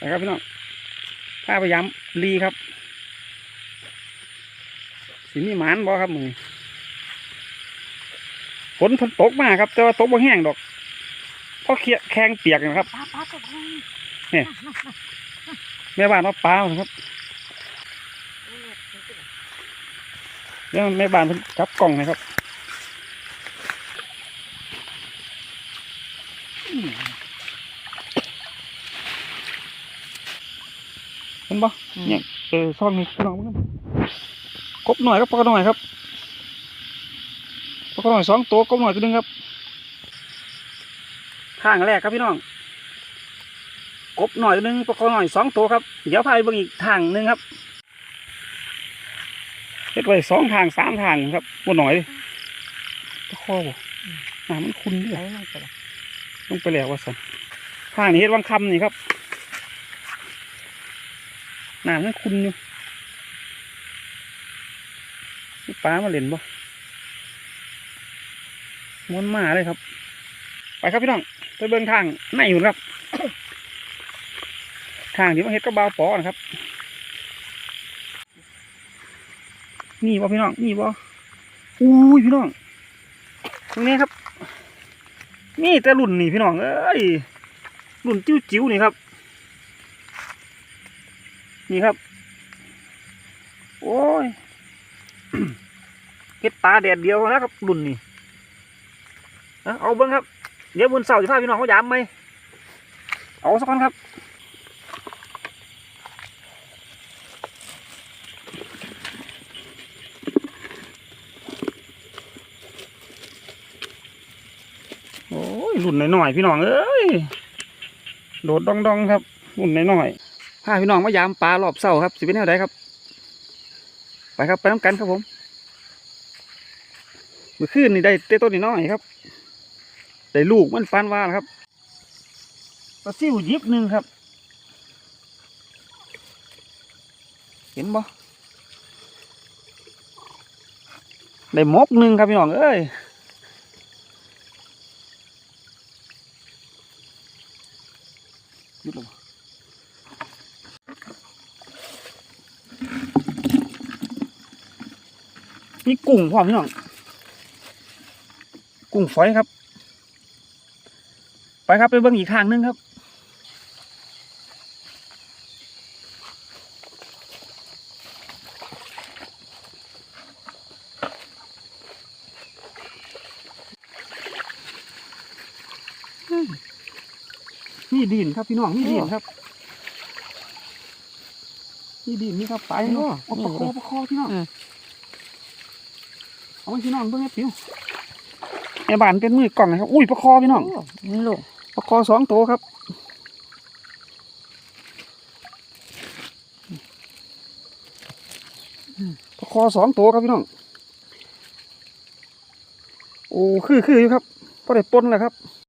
นะครับพี่น้องผ้าพยายามรีครับ สีมีหมานบ่ครับมือฝนเพิ่นตกมาครับแต่ว่าตกบ่แห้งดอกเพราะเคียแข้งเปียกนะครับป้าป้าตกลงแม่บ้านว่าปลาครับเดี๋ยวแม่บ้านเพิ่นจับกล่องนะครับอื เห็นปะเนี่ยเออซ่อนนี่พี่น้องมึงกบหน่อยครับปลากระหน่อยครับปลากระหน่อยสองตัวกบหน่อยตัวหนึงครับข้างแรกครับพี่น้องกบหน่อยตัวหนึงปลากระหน่อยสองตัวครับ เดี๋ยวพาไปเบิ่งอีกทางหนึงครับเฮ็ดไว้สองทางสามทางครับบนหน่อยดิตะคอบ่น้ำมันคุณดิไหลลงไปละลงไปแล้วว่าสันทางนี้เฮ็ดวังคำนี่ครับ น้ำมันคุณอยู่ปลามาเล่นบ่ม้วนมาเลยครับ ไปครับพี่น้องไปเบิ่งทางในอยู่ครับ ทางที่มาเฮ็ดกระบาวปอนะครับ นี่บ่พี่น้องนี่บ่อุ้ยพี่น้องตรงนี้ครับ นี่แต่รุ่นนี่พี่น้องเอ้ยรุ่นจิ๋วๆนี่ครับ นี่ครับ โอ้ยเฮ็ดปลาแดดเดียวนะครับรุ่นนี่เอาเอาเบิ้งครับ เดี๋ยวบนเสาจะพาพี่น้องเขายามไหมเอาสักคนครับโอ้ยรุ่นหน่อยๆพี่น้องเอ้ยโดดดองดองๆครับรุ่นหน่อยๆ พาพี่น้องมายามปลารอบเสาครับสิเป็นแนวใดครับ ไปครับไปน้ำกันครับผมเมื่อคืนนี่ได้เต้ต้นนิดน่อยครับได้ลูกมันฟันว่านครับปลาซิวยิบหนึ่งครับ เห็นบ่ได้มกหนึ่งครับพี่น้องเอ้ยยุดลง มามีกุ้งพร้อมพี่น้อง กุ้งฝอยครับ ไปครับไปเบิ่งอีกทางหนึงครับนี่ดินครับพี่น้องนี่ดินครับนี่ดินนี่ครับไปเนาะเอาประคอประคอพี่น้อง เอาไว้พี่น้องเบิ่งให้ผิวแม่บ้านเป็นมือกล่องนะครับ อุ้ยประคอพี่น้องนี่ลูกประคอสองตัวครับประคอสองตัวครับพี่น้อง โอ้คือคืออยู่ครับพอได้ปนแล้วครับ